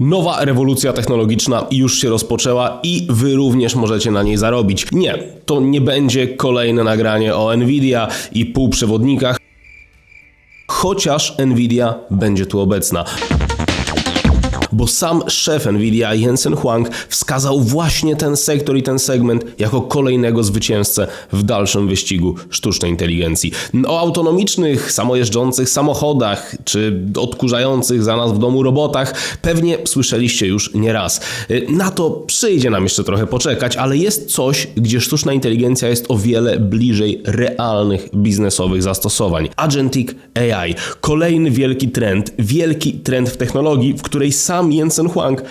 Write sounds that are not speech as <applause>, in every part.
Nowa rewolucja technologiczna już się rozpoczęła i wy również możecie na niej zarobić. Nie, to nie będzie kolejne nagranie o Nvidia i półprzewodnikach, chociaż Nvidia będzie tu obecna. Bo sam szef Nvidia Jensen Huang wskazał właśnie ten sektor i ten segment jako kolejnego zwycięzcę w dalszym wyścigu sztucznej inteligencji. O autonomicznych, samojeżdżących samochodach czy odkurzających za nas w domu robotach pewnie słyszeliście już nieraz. Na to przyjdzie nam jeszcze trochę poczekać, ale jest coś, gdzie sztuczna inteligencja jest o wiele bliżej realnych biznesowych zastosowań. Agentic AI. Kolejny wielki trend, wielki trend w technologii, w której sam Jensen Huang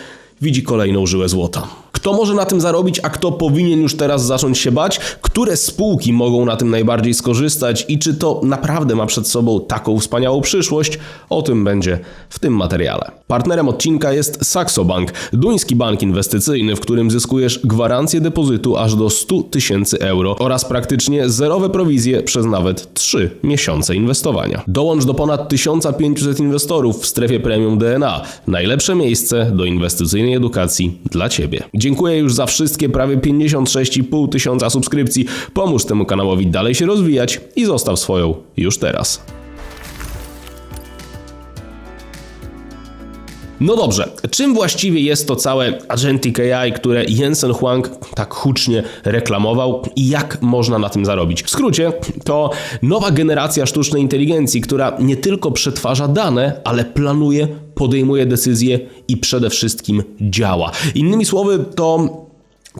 widzi kolejną żyłę złota. Kto może na tym zarobić, a kto powinien już teraz zacząć się bać? Które spółki mogą na tym najbardziej skorzystać i czy to naprawdę ma przed sobą taką wspaniałą przyszłość? O tym będzie w tym materiale. Partnerem odcinka jest Saxo Bank, duński bank inwestycyjny, w którym zyskujesz gwarancję depozytu aż do 100 tysięcy euro oraz praktycznie zerowe prowizje przez nawet 3 miesiące inwestowania. Dołącz do ponad 1500 inwestorów w strefie premium DNA. Najlepsze miejsce do inwestycyjnej edukacji dla Ciebie. Dziękuję już za wszystkie prawie 56,5 tysiąca subskrypcji. Pomóż temu kanałowi dalej się rozwijać i zostaw swoją już teraz. No dobrze, czym właściwie jest to całe Agentic AI, które Jensen Huang tak hucznie reklamował i jak można na tym zarobić? W skrócie, to nowa generacja sztucznej inteligencji, która nie tylko przetwarza dane, ale planuje, podejmuje decyzje i przede wszystkim działa. Innymi słowy, to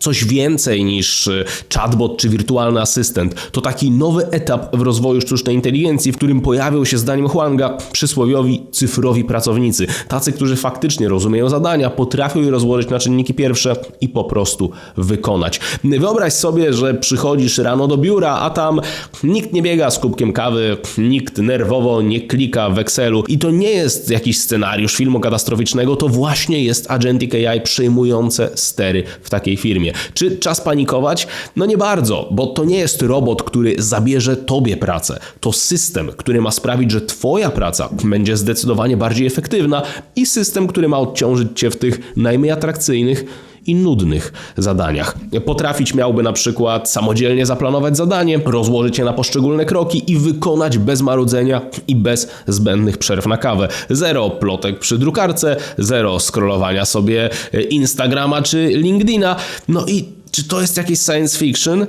coś więcej niż y, chatbot czy wirtualny asystent. To taki nowy etap w rozwoju sztucznej inteligencji, w którym pojawią się zdaniem Huanga przysłowiowi cyfrowi pracownicy. Tacy, którzy faktycznie rozumieją zadania, potrafią je rozłożyć na czynniki pierwsze i po prostu wykonać. Wyobraź sobie, że przychodzisz rano do biura, a tam nikt nie biega z kubkiem kawy, nikt nerwowo nie klika w Excelu i to nie jest jakiś scenariusz filmu katastroficznego, to właśnie jest Agentic AI przejmujące stery w takiej firmie. Czy czas panikować? No nie bardzo, bo to nie jest robot, który zabierze tobie pracę. To system, który ma sprawić, że twoja praca będzie zdecydowanie bardziej efektywna i system, który ma odciążyć cię w tych najmniej atrakcyjnych i nudnych zadaniach. Potrafić miałby na przykład samodzielnie zaplanować zadanie, rozłożyć je na poszczególne kroki i wykonać bez marudzenia i bez zbędnych przerw na kawę. Zero plotek przy drukarce, zero scrollowania sobie Instagrama czy LinkedIna. No i czy to jest jakieś science fiction?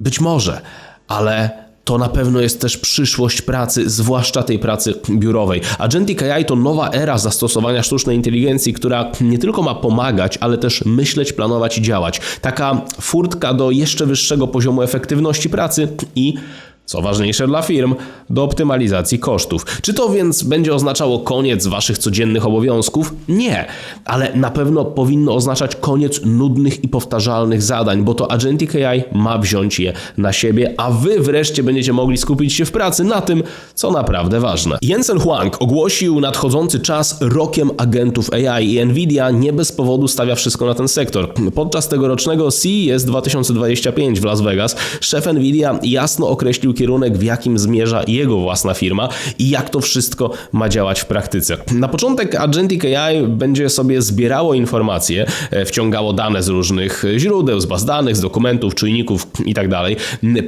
Być może, ale to na pewno jest też przyszłość pracy, zwłaszcza tej pracy biurowej. Agentic AI to nowa era zastosowania sztucznej inteligencji, która nie tylko ma pomagać, ale też myśleć, planować i działać. Taka furtka do jeszcze wyższego poziomu efektywności pracy i co ważniejsze dla firm, do optymalizacji kosztów. Czy to więc będzie oznaczało koniec waszych codziennych obowiązków? Nie, ale na pewno powinno oznaczać koniec nudnych i powtarzalnych zadań, bo to Agentic AI ma wziąć je na siebie, a wy wreszcie będziecie mogli skupić się w pracy na tym, co naprawdę ważne. Jensen Huang ogłosił nadchodzący czas rokiem agentów AI i Nvidia nie bez powodu stawia wszystko na ten sektor. Podczas tegorocznego CES 2025 w Las Vegas szef Nvidia jasno określił kierunek, w jakim zmierza jego własna firma i jak to wszystko ma działać w praktyce. Na początek Agentic AI będzie sobie zbierało informacje, e, wciągało dane z różnych źródeł, z baz danych, z dokumentów, czujników itd.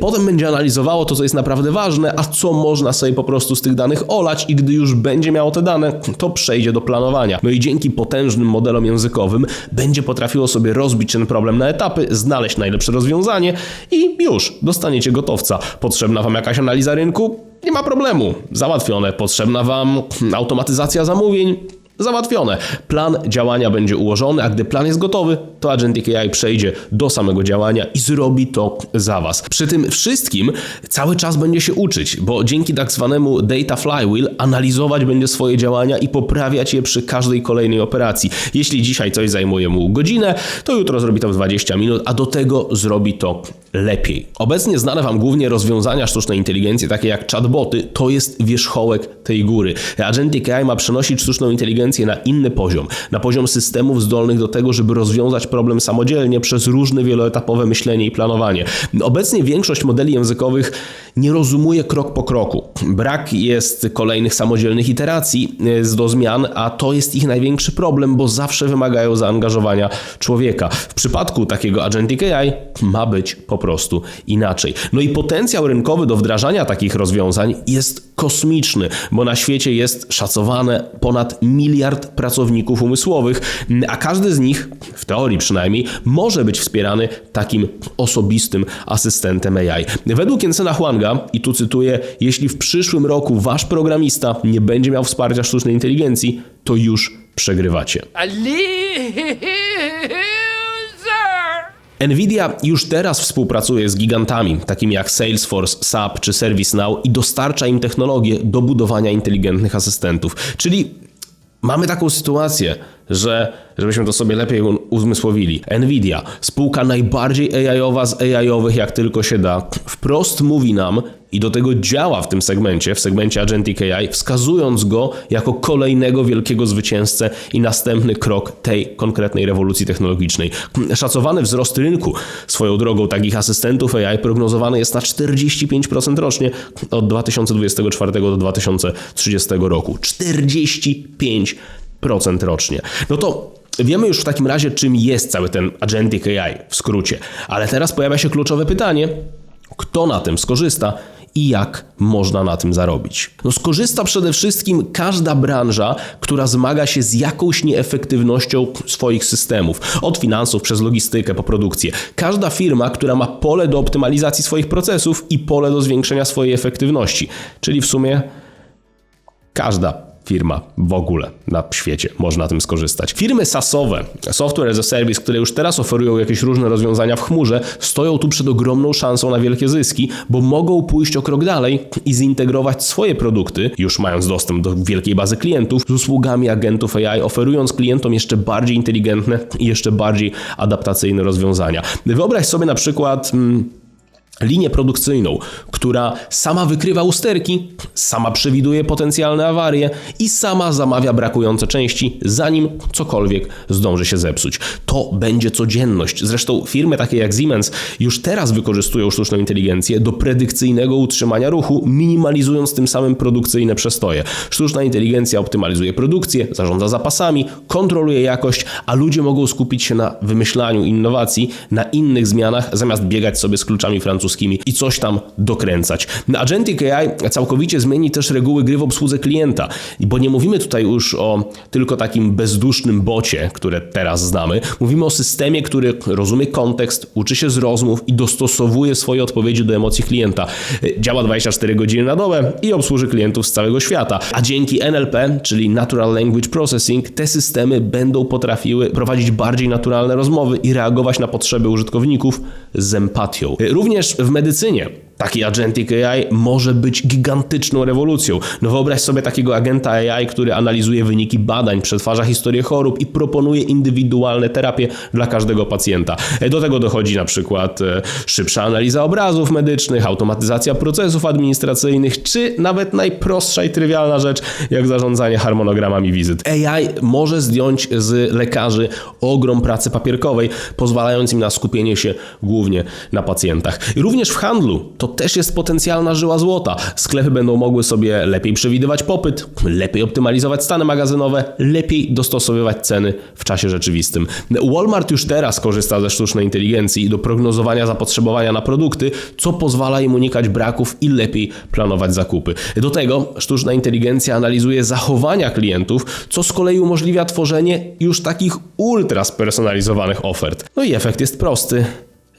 Potem będzie analizowało to, co jest naprawdę ważne, a co można sobie po prostu z tych danych olać i gdy już będzie miało te dane, to przejdzie do planowania. No i dzięki potężnym modelom językowym będzie potrafiło sobie rozbić ten problem na etapy, znaleźć najlepsze rozwiązanie i już dostaniecie gotowca. Potrzebna Wam jakaś analiza rynku? Nie ma problemu. Załatwione. Potrzebna Wam automatyzacja zamówień? Załatwione. Plan działania będzie ułożony, a gdy plan jest gotowy, to Agentic AI przejdzie do samego działania i zrobi to za Was. Przy tym wszystkim cały czas będzie się uczyć, bo dzięki tak zwanemu data flywheel analizować będzie swoje działania i poprawiać je przy każdej kolejnej operacji. Jeśli dzisiaj coś zajmuje mu godzinę, to jutro zrobi to w 20 minut, a do tego zrobi to lepiej. Obecnie znane Wam głównie rozwiązania sztucznej inteligencji, takie jak chatboty, to jest wierzchołek tej góry. Agentic AI ma przenosić sztuczną inteligencję inteligencję na inny poziom, na poziom systemów zdolnych do tego, żeby rozwiązać problem samodzielnie przez różne wieloetapowe myślenie i planowanie. Obecnie większość modeli językowych nie rozumuje krok po kroku. Brak jest kolejnych samodzielnych iteracji e, do zmian, a to jest ich największy problem, bo zawsze wymagają zaangażowania człowieka. W przypadku takiego Agentic AI ma być po prostu inaczej. No i potencjał rynkowy do wdrażania takich rozwiązań jest kosmiczny, bo na świecie jest szacowane ponad miliard pracowników umysłowych, a każdy z nich, w teorii przynajmniej, może być wspierany takim osobistym asystentem AI. Według Jensena Huanga, i tu cytuję, jeśli w przyszłym roku wasz programista nie będzie miał wsparcia sztucznej inteligencji, to już przegrywacie. A loser! <laughs> Nvidia już teraz współpracuje z gigantami, takimi jak Salesforce, SAP czy ServiceNow i dostarcza im technologię do budowania inteligentnych asystentów. Czyli mamy taką sytuację, że żebyśmy to sobie lepiej uzmysłowili. Nvidia, spółka najbardziej AI-owa z AI-owych jak tylko się da, wprost mówi nam i do tego działa w tym segmencie, w segmencie Agentic AI, wskazując go jako kolejnego wielkiego zwycięzcę i następny krok tej konkretnej rewolucji technologicznej. Szacowany wzrost rynku swoją drogą takich asystentów AI prognozowany jest na 45% rocznie od 2024 do 2030 roku. 45% rocznie. No to wiemy już w takim razie, czym jest cały ten Agentic AI w skrócie. Ale teraz pojawia się kluczowe pytanie, kto na tym skorzysta i jak można na tym zarobić. No skorzysta przede wszystkim każda branża, która zmaga się z jakąś nieefektywnością swoich systemów, od finansów przez logistykę po produkcję. Każda firma, która ma pole do optymalizacji swoich procesów i pole do zwiększenia swojej efektywności. Czyli w sumie każda firma w ogóle na świecie można na tym skorzystać. Firmy SaaSowe, Software as a Service, które już teraz oferują jakieś różne rozwiązania w chmurze, stoją tu przed ogromną szansą na wielkie zyski, bo mogą pójść o krok dalej i zintegrować swoje produkty, już mając dostęp do wielkiej bazy klientów, z usługami agentów AI, oferując klientom jeszcze bardziej inteligentne i jeszcze bardziej adaptacyjne rozwiązania. Wyobraź sobie na przykład... Mm, linię produkcyjną, która sama wykrywa usterki, sama przewiduje potencjalne awarie i sama zamawia brakujące części, zanim cokolwiek zdąży się zepsuć. To będzie codzienność. Zresztą firmy takie jak Siemens już teraz wykorzystują sztuczną inteligencję do predykcyjnego utrzymania ruchu, minimalizując tym samym produkcyjne przestoje. Sztuczna inteligencja optymalizuje produkcję, zarządza zapasami, kontroluje jakość, a ludzie mogą skupić się na wymyślaniu innowacji, na innych zmianach, zamiast biegać sobie z kluczami francuskimi i coś tam dokręcać. Agentic AI całkowicie zmieni też reguły gry w obsłudze klienta, bo nie mówimy tutaj już o tylko takim bezdusznym bocie, które teraz znamy. Mówimy o systemie, który rozumie kontekst, uczy się z rozmów i dostosowuje swoje odpowiedzi do emocji klienta. Działa 24 godziny na dobę i obsłuży klientów z całego świata. A dzięki NLP, czyli Natural Language Processing, te systemy będą potrafiły prowadzić bardziej naturalne rozmowy i reagować na potrzeby użytkowników z empatią. Również w medycynie taki agentic AI może być gigantyczną rewolucją. No wyobraź sobie takiego agenta AI, który analizuje wyniki badań, przetwarza historię chorób i proponuje indywidualne terapie dla każdego pacjenta. Do tego dochodzi na przykład e, szybsza analiza obrazów medycznych, automatyzacja procesów administracyjnych, czy nawet najprostsza i trywialna rzecz, jak zarządzanie harmonogramami wizyt. AI może zdjąć z lekarzy ogrom pracy papierkowej, pozwalając im na skupienie się głównie na pacjentach. Również w handlu to też jest potencjalna żyła złota. Sklepy będą mogły sobie lepiej przewidywać popyt, lepiej optymalizować stany magazynowe, lepiej dostosowywać ceny w czasie rzeczywistym. Walmart już teraz korzysta ze sztucznej inteligencji do prognozowania zapotrzebowania na produkty, co pozwala im unikać braków i lepiej planować zakupy. Do tego sztuczna inteligencja analizuje zachowania klientów, co z kolei umożliwia tworzenie już takich ultra spersonalizowanych ofert. No i efekt jest prosty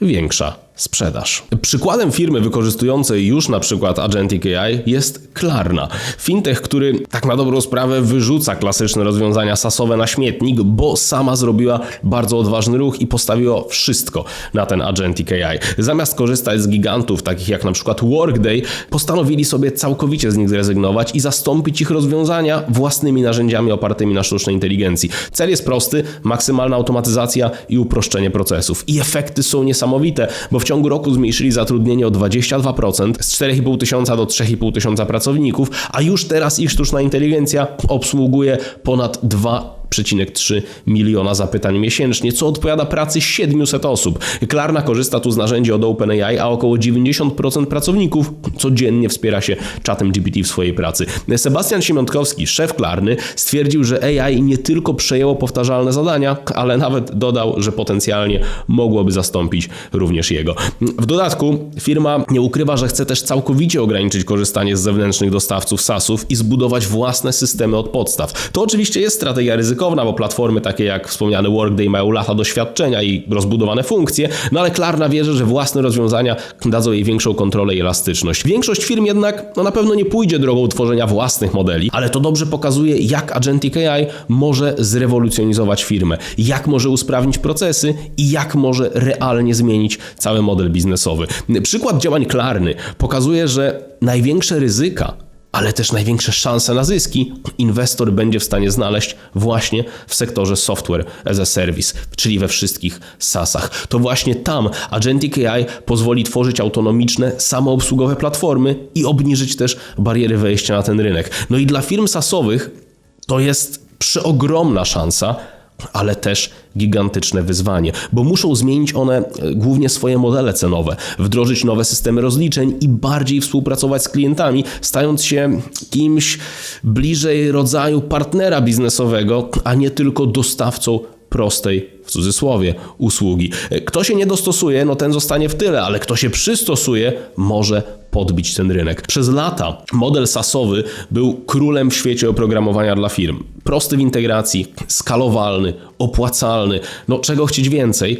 większa sprzedaż. Przykładem firmy wykorzystującej już na przykład Agentic AI jest Klarna. Fintech, który tak na dobrą sprawę wyrzuca klasyczne rozwiązania sasowe na śmietnik, bo sama zrobiła bardzo odważny ruch i postawiła wszystko na ten Agentic AI. Zamiast korzystać z gigantów takich jak na przykład Workday, postanowili sobie całkowicie z nich zrezygnować i zastąpić ich rozwiązania własnymi narzędziami opartymi na sztucznej inteligencji. Cel jest prosty, maksymalna automatyzacja i uproszczenie procesów. I efekty są niesamowite, bo w ciągu roku zmniejszyli zatrudnienie o 22%, z 4,5 tysiąca do 3,5 tysiąca pracowników, a już teraz ich sztuczna inteligencja obsługuje ponad 2 1,3 miliona zapytań miesięcznie, co odpowiada pracy 700 osób. Klarna korzysta tu z narzędzi od OpenAI, a około 90% pracowników codziennie wspiera się czatem GPT w swojej pracy. Sebastian Siemiątkowski, szef Klarny, stwierdził, że AI nie tylko przejęło powtarzalne zadania, ale nawet dodał, że potencjalnie mogłoby zastąpić również jego. W dodatku firma nie ukrywa, że chce też całkowicie ograniczyć korzystanie z zewnętrznych dostawców SaaSów i zbudować własne systemy od podstaw. To oczywiście jest strategia ryzykowna, bo platformy takie jak wspomniany Workday mają lata doświadczenia i rozbudowane funkcje, no ale Klarna wierzy, że własne rozwiązania dadzą jej większą kontrolę i elastyczność. Większość firm jednak no, na pewno nie pójdzie drogą tworzenia własnych modeli, ale to dobrze pokazuje, jak Agentic AI może zrewolucjonizować firmę, jak może usprawnić procesy i jak może realnie zmienić cały model biznesowy. Przykład działań Klarny pokazuje, że największe ryzyka ale też największe szanse na zyski inwestor będzie w stanie znaleźć właśnie w sektorze software as a service, czyli we wszystkich SaaSach. To właśnie tam Agentic AI pozwoli tworzyć autonomiczne, samoobsługowe platformy i obniżyć też bariery wejścia na ten rynek. No i dla firm SaaSowych to jest przeogromna szansa, ale też gigantyczne wyzwanie, bo muszą zmienić one e, głównie swoje modele cenowe, wdrożyć nowe systemy rozliczeń i bardziej współpracować z klientami, stając się kimś bliżej rodzaju partnera biznesowego, a nie tylko dostawcą prostej, w cudzysłowie, usługi. E, Kto się nie dostosuje, no ten zostanie w tyle, ale kto się przystosuje, może podbić ten rynek. Przez lata model SaaSowy był królem w świecie oprogramowania dla firm. Prosty w integracji, skalowalny, opłacalny, no czego chcieć więcej.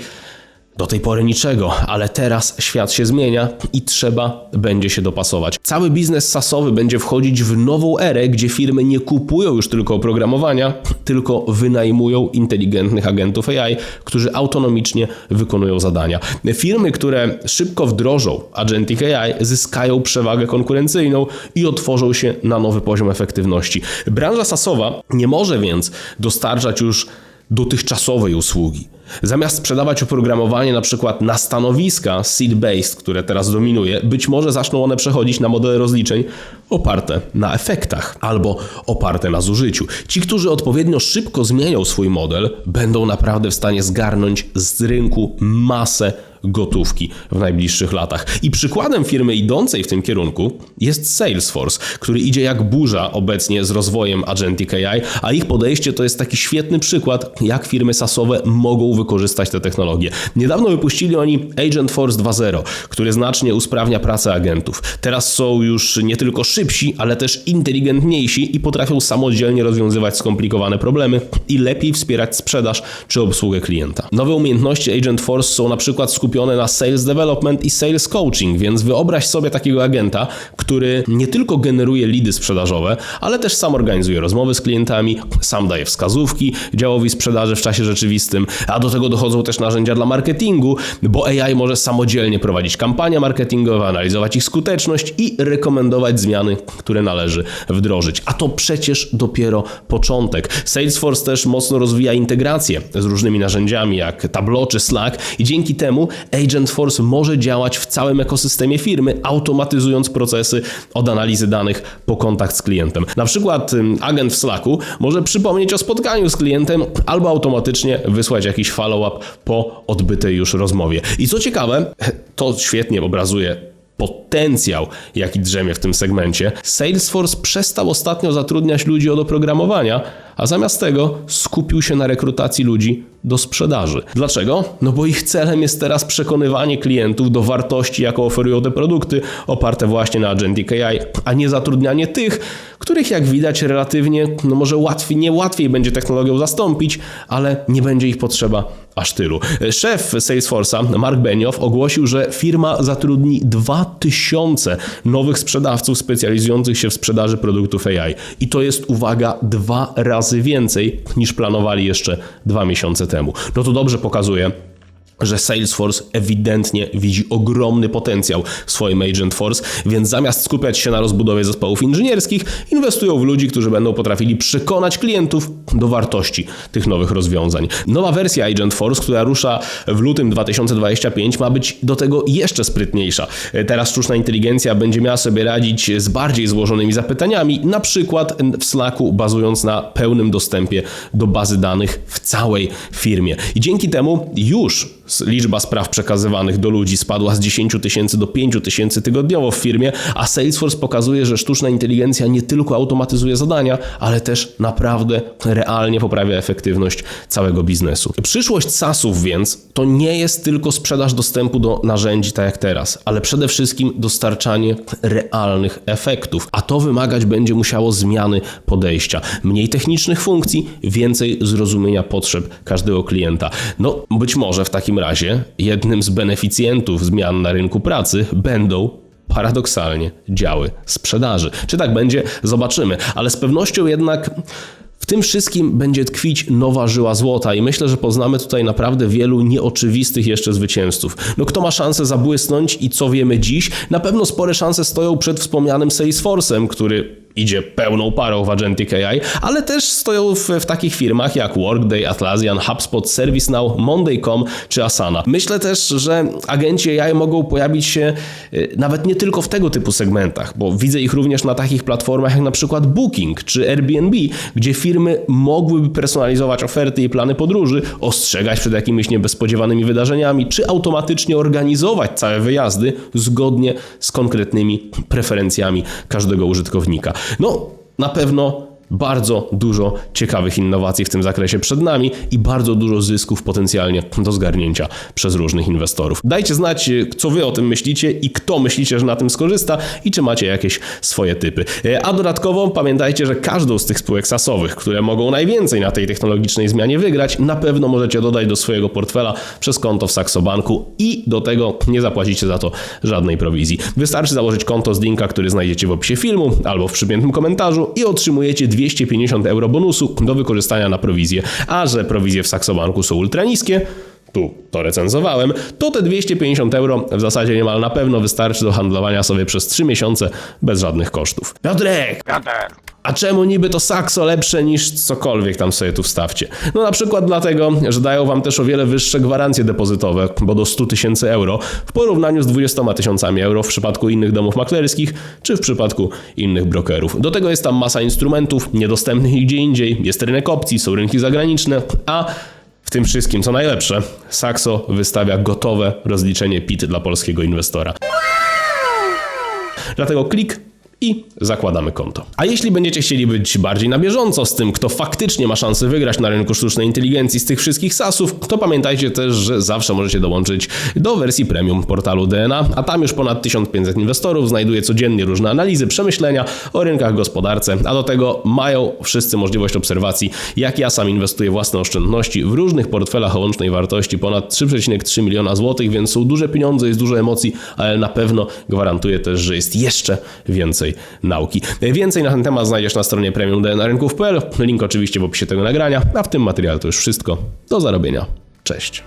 Do tej pory niczego, ale teraz świat się zmienia i trzeba będzie się dopasować. Cały biznes sasowy będzie wchodzić w nową erę, gdzie firmy nie kupują już tylko oprogramowania, tylko wynajmują inteligentnych agentów AI, którzy autonomicznie wykonują zadania. Firmy, które szybko wdrożą Agentic AI, zyskają przewagę konkurencyjną i otworzą się na nowy poziom efektywności. Branża sasowa nie może więc dostarczać już dotychczasowej usługi. Zamiast sprzedawać oprogramowanie na przykład na stanowiska seed-based, które teraz dominuje, być może zaczną one przechodzić na modele rozliczeń oparte na efektach albo oparte na zużyciu. Ci, którzy odpowiednio szybko zmienią swój model, będą naprawdę w stanie zgarnąć z rynku masę gotówki w najbliższych latach. I przykładem firmy idącej w tym kierunku jest Salesforce, który idzie jak burza obecnie z rozwojem Agentic AI, a ich podejście to jest taki świetny przykład, jak firmy sasowe mogą wykorzystać te technologie. Niedawno wypuścili oni Agent Force 2.0, który znacznie usprawnia pracę agentów. Teraz są już nie tylko szybsi, ale też inteligentniejsi i potrafią samodzielnie rozwiązywać skomplikowane problemy i lepiej wspierać sprzedaż czy obsługę klienta. Nowe umiejętności Agent Force są na przykład skupione na sales development i sales coaching, więc wyobraź sobie takiego agenta, który nie tylko generuje lidy sprzedażowe, ale też sam organizuje rozmowy z klientami, sam daje wskazówki działowi sprzedaży w czasie rzeczywistym, a do tego dochodzą też narzędzia dla marketingu, bo AI może samodzielnie prowadzić kampanie marketingowe, analizować ich skuteczność i rekomendować zmiany, które należy wdrożyć. A to przecież dopiero początek. Salesforce też mocno rozwija integrację z różnymi narzędziami jak Tableau czy Slack i dzięki temu Agent Force może działać w całym ekosystemie firmy, automatyzując procesy od analizy danych po kontakt z klientem. Na przykład agent w Slacku może przypomnieć o spotkaniu z klientem albo automatycznie wysłać jakiś follow-up po odbytej już rozmowie. I co ciekawe, <laughs> to świetnie obrazuje potencjał, jaki drzemie w tym segmencie, Salesforce przestał ostatnio zatrudniać ludzi od oprogramowania, a zamiast tego skupił się na rekrutacji ludzi do sprzedaży. Dlaczego? No bo ich celem jest teraz przekonywanie klientów do wartości, jaką oferują te produkty, oparte właśnie na Agentic AI, a nie zatrudnianie tych, których jak widać relatywnie, no może łatwiej, nie łatwiej będzie technologią zastąpić, ale nie będzie ich potrzeba aż tylu. Szef Salesforce'a, Mark Benioff, ogłosił, że firma zatrudni 2000 nowych sprzedawców specjalizujących się w sprzedaży produktów AI. I to jest, uwaga, dwa razy więcej niż planowali jeszcze dwa miesiące temu. No to dobrze pokazuje, że Salesforce ewidentnie widzi ogromny potencjał w swoim Agent Force, więc zamiast skupiać się na rozbudowie zespołów inżynierskich, inwestują w ludzi, którzy będą potrafili przekonać klientów do wartości tych nowych rozwiązań. Nowa wersja Agent Force, która rusza w lutym 2025, ma być do tego jeszcze sprytniejsza. Teraz sztuczna inteligencja będzie miała sobie radzić z bardziej złożonymi zapytaniami, na przykład w Slacku, bazując na pełnym dostępie do bazy danych w całej firmie. I dzięki temu już liczba spraw przekazywanych do ludzi spadła z 10 tysięcy do 5 tysięcy tygodniowo w firmie, a Salesforce pokazuje, że sztuczna inteligencja nie tylko automatyzuje zadania, ale też naprawdę realnie poprawia efektywność całego biznesu. Przyszłość SaaSów więc to nie jest tylko sprzedaż dostępu do narzędzi tak jak teraz, ale przede wszystkim dostarczanie realnych efektów, a to wymagać będzie musiało zmiany podejścia, mniej technicznych funkcji, więcej zrozumienia potrzeb każdego klienta. No być może w takim razie jednym z beneficjentów zmian na rynku pracy będą paradoksalnie działy sprzedaży. Czy tak będzie? Zobaczymy, ale z pewnością jednak w tym wszystkim będzie tkwić nowa żyła złota i myślę, że poznamy tutaj naprawdę wielu nieoczywistych jeszcze zwycięzców. No kto ma szansę zabłysnąć i co wiemy dziś? Na pewno spore szanse stoją przed wspomnianym Salesforce'em, który idzie pełną parą w Agentic AI, ale też stoją w, w takich firmach jak Workday, Atlassian, HubSpot, ServiceNow, Monday.com czy Asana. Myślę też, że agenci AI mogą pojawić się y, nawet nie tylko w tego typu segmentach, bo widzę ich również na takich platformach jak na przykład Booking czy Airbnb, gdzie firmy mogłyby personalizować oferty i plany podróży, ostrzegać przed jakimiś niespodziewanymi wydarzeniami, czy automatycznie organizować całe wyjazdy zgodnie z konkretnymi preferencjami każdego użytkownika. No, na pewno bardzo dużo ciekawych innowacji w tym zakresie przed nami i bardzo dużo zysków potencjalnie do zgarnięcia przez różnych inwestorów. Dajcie znać, co wy o tym myślicie i kto myślicie, że na tym skorzysta i czy macie jakieś swoje typy. A dodatkowo pamiętajcie, że każdą z tych spółek sasowych, które mogą najwięcej na tej technologicznej zmianie wygrać, na pewno możecie dodać do swojego portfela przez konto w Saxobanku i do tego nie zapłacicie za to żadnej prowizji. Wystarczy założyć konto z linka, który znajdziecie w opisie filmu albo w przypiętym komentarzu i otrzymujecie 250 euro bonusu do wykorzystania na prowizję. A że prowizje w Saxobanku są ultra niskie, tu to recenzowałem, to te 250 euro w zasadzie niemal na pewno wystarczy do handlowania sobie przez 3 miesiące bez żadnych kosztów. Piotrek! Piotr, A czemu niby to Saxo lepsze niż cokolwiek tam sobie tu wstawcie? No na przykład dlatego, że dają wam też o wiele wyższe gwarancje depozytowe, bo do 100 tysięcy euro, w porównaniu z 20 tysiącami euro w przypadku innych domów maklerskich, czy w przypadku innych brokerów. Do tego jest tam masa instrumentów, niedostępnych gdzie indziej, jest rynek opcji, są rynki zagraniczne, a tym wszystkim, co najlepsze, Saxo wystawia gotowe rozliczenie PIT dla polskiego inwestora. Dlatego klik i zakładamy konto. A jeśli będziecie chcieli być bardziej na bieżąco z tym, kto faktycznie ma szansę wygrać na rynku sztucznej inteligencji z tych wszystkich sasów, to pamiętajcie też, że zawsze możecie dołączyć do wersji premium portalu DNA, a tam już ponad 1500 inwestorów znajduje codziennie różne analizy, przemyślenia o rynkach gospodarce, a do tego mają wszyscy możliwość obserwacji, jak ja sam inwestuję własne oszczędności w różnych portfelach o łącznej wartości ponad 3,3 miliona złotych, więc są duże pieniądze, jest dużo emocji, ale na pewno gwarantuję też, że jest jeszcze więcej nauki. Więcej na ten temat znajdziesz na stronie premiumdnarynków.pl. Link oczywiście w opisie tego nagrania, a w tym materiale to już wszystko. Do zarobienia. Cześć.